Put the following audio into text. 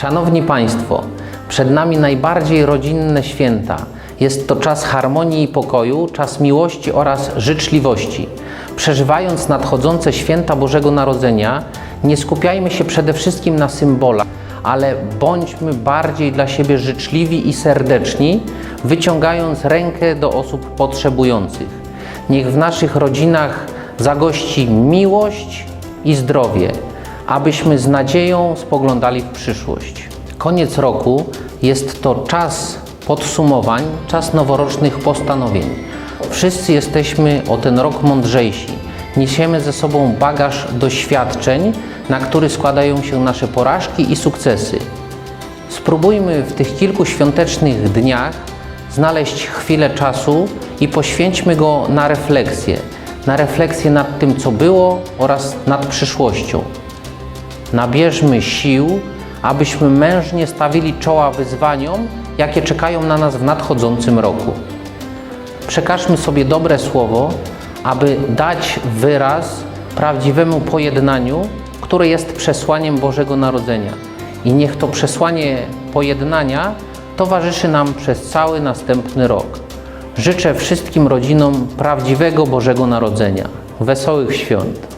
Szanowni Państwo, przed nami najbardziej rodzinne święta. Jest to czas harmonii i pokoju, czas miłości oraz życzliwości. Przeżywając nadchodzące święta Bożego Narodzenia, nie skupiajmy się przede wszystkim na symbolach, ale bądźmy bardziej dla siebie życzliwi i serdeczni, wyciągając rękę do osób potrzebujących. Niech w naszych rodzinach zagości miłość i zdrowie, abyśmy z nadzieją spoglądali w przyszłość. Koniec roku jest to czas podsumowań, czas noworocznych postanowień. Wszyscy jesteśmy o ten rok mądrzejsi. Niesiemy ze sobą bagaż doświadczeń, na który składają się nasze porażki i sukcesy. Spróbujmy w tych kilku świątecznych dniach znaleźć chwilę czasu i poświęćmy go na refleksję. Na refleksję nad tym, co było oraz nad przyszłością. Nabierzmy sił, abyśmy mężnie stawili czoła wyzwaniom, jakie czekają na nas w nadchodzącym roku. Przekażmy sobie dobre słowo, aby dać wyraz prawdziwemu pojednaniu, które jest przesłaniem Bożego Narodzenia. I niech to przesłanie pojednania towarzyszy nam przez cały następny rok. Życzę wszystkim rodzinom prawdziwego Bożego Narodzenia. Wesołych świąt!